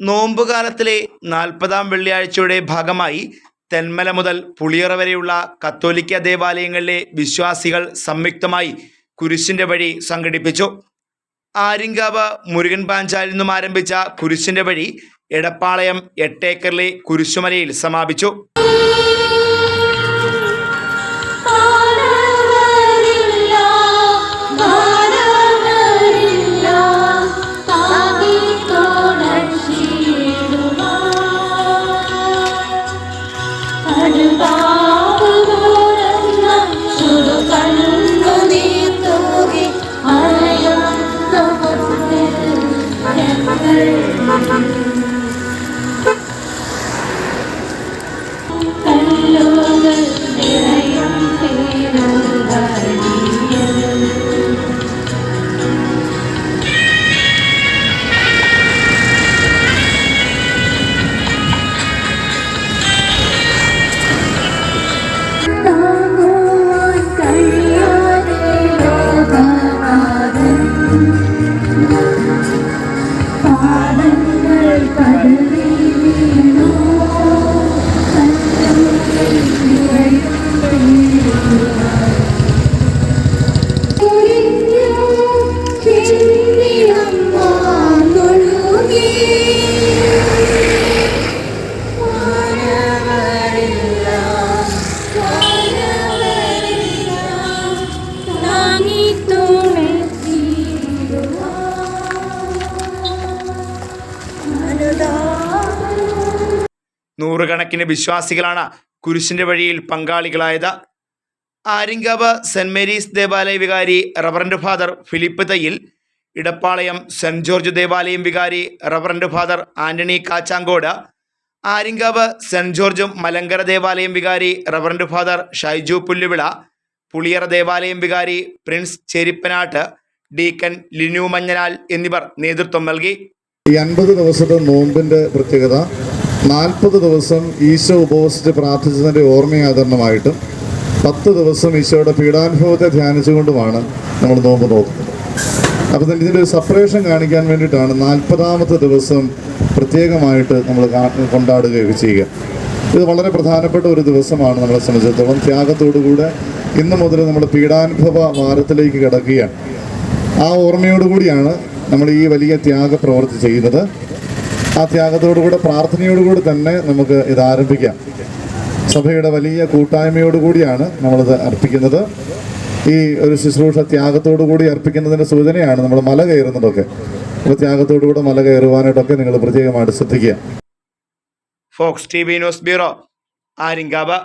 നോമ്പുകാലത്തിലെ നാൽപ്പതാം വെള്ളിയാഴ്ചയുടെ ഭാഗമായി തെന്മല മുതൽ പുളിയറ വരെയുള്ള കത്തോലിക്ക ദേവാലയങ്ങളിലെ വിശ്വാസികൾ സംയുക്തമായി കുരിശിന്റെ വഴി സംഘടിപ്പിച്ചു. ആര്യങ്കാവ് മുരുകൻ പാഞ്ചാലിൽ നിന്നും ആരംഭിച്ച കുരിശിന്റെ വഴി എടപ്പാളയം എട്ടേക്കറിലെ കുരിശുമലയിൽ സമാപിച്ചു. നൂറുകണക്കിന് വിശ്വാസികളാണ് കുരിശിന്റെ വഴിയിൽ പങ്കാളികളായത്. ആര്യങ്കാവ് സെന്റ് മേരീസ് ദേവാലയ വികാരി reverend father Philip Thayyil Edappalayam Saint George ദേവാലയം വികാരി reverend father Antony Kachankodu Aryankavu Saint George Malankara ദേവാലയം വികാരി റവറൻഡ് ഫാദർ ഷൈജു പുല്ലുവിള പുളിയറ ദേവാലയം വികാരി പ്രിൻസ് ചെരിപ്പനാട്ട് ഡീക്കൻ ലിനു മഞ്ഞനാൽ എന്നിവർ നേതൃത്വം നൽകി. ഈ അൻപത് ദിവസത്തെ നോമ്പിന്റെ പ്രത്യേകത നാൽപ്പത് ദിവസം ഈശോ ഉപവസിച്ച് പ്രാർത്ഥിച്ചതിന്റെ ഓർമ്മയാചരണമായിട്ടും പത്ത് ദിവസം ഈശോയുടെ പീഡാനുഭവത്തെ ധ്യാനിച്ചുകൊണ്ടുമാണ് നമ്മൾ നോമ്പ് നോക്കുന്നത്. അപ്പം തന്നെ ഇതിന്റെ ഒരു സപ്പറേഷൻ കാണിക്കാൻ വേണ്ടിയിട്ടാണ് നാൽപ്പതാമത്തെ ദിവസം പ്രത്യേകമായിട്ട് നമ്മൾ കൊണ്ടാടുകയൊക്കെ ചെയ്യുക. ഇത് വളരെ പ്രധാനപ്പെട്ട ഒരു ദിവസമാണ് നമ്മളെ സംബന്ധിച്ചിടത്തോളം. ത്യാഗത്തോടുകൂടെ ഇന്ന് മുതൽ നമ്മൾ പീഡാനുഭവ വാരത്തിലേക്ക് കിടക്കുകയാണ്. ആ ഓർമ്മയോടുകൂടിയാണ് നമ്മൾ ഈ വലിയ ത്യാഗ പ്രവൃത്തി ചെയ്യുന്നത് ആ ത്യാഗത്തോടുകൂടെ പ്രാർത്ഥനയോടുകൂടി തന്നെ നമുക്ക് ഇത് ആരംഭിക്കാം. സഭയുടെ വലിയ കൂട്ടായ്മയോടുകൂടിയാണ് നമ്മളിത് അർപ്പിക്കുന്നത്. ഈ ഒരു ശുശ്രൂഷ ത്യാഗത്തോടുകൂടി അർപ്പിക്കുന്നതിന്റെ സൂചനയാണ് നമ്മൾ മല കയറുന്നതൊക്കെ. അപ്പോൾ ത്യാഗത്തോടുകൂടെ മല കയറുവാനായിട്ടൊക്കെ നിങ്ങൾ പ്രത്യേകമായിട്ട് ശ്രദ്ധിക്കുക. Fox T V news bureau Aryankavu.